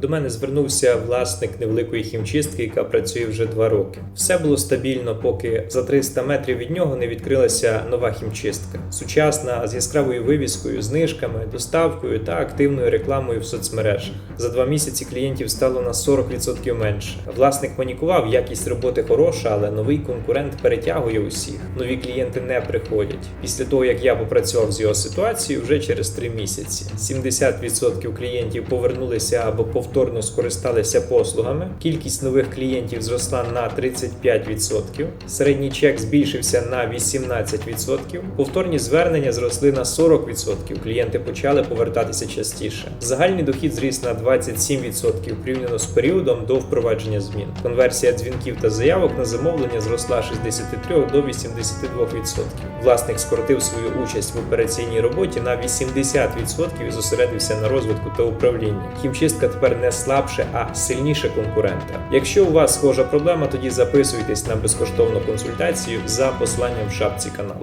До мене звернувся власник невеликої хімчистки, яка працює вже два роки. Все було стабільно, поки за 300 метрів від нього не відкрилася нова хімчистка. Сучасна з яскравою вивіскою, знижками, доставкою та активною рекламою в соцмережах. За два місяці клієнтів стало на 40% менше. Власник панікував, якість роботи хороша, але новий конкурент перетягує усіх. Нові клієнти не приходять. Після того як я попрацював з його ситуацією, вже через три місяці 70% клієнтів повернулися або повторно скористалися послугами. Кількість нових клієнтів зросла на 35%. Середній чек збільшився на 18%. Повторні звернення зросли на 40%. Клієнти почали повертатися частіше. Загальний дохід зріс на 27% порівняно з періодом до впровадження змін. Конверсія дзвінків та заявок на замовлення зросла з 63 до 82%. Власник скоротив свою участь в операційній роботі на 80% і зосередився на розвитку та управлінні. Хімчистка тепер не слабше, а сильніше конкурента. Якщо у вас схожа проблема, тоді записуйтесь на безкоштовну консультацію за посиланням в шапці каналу.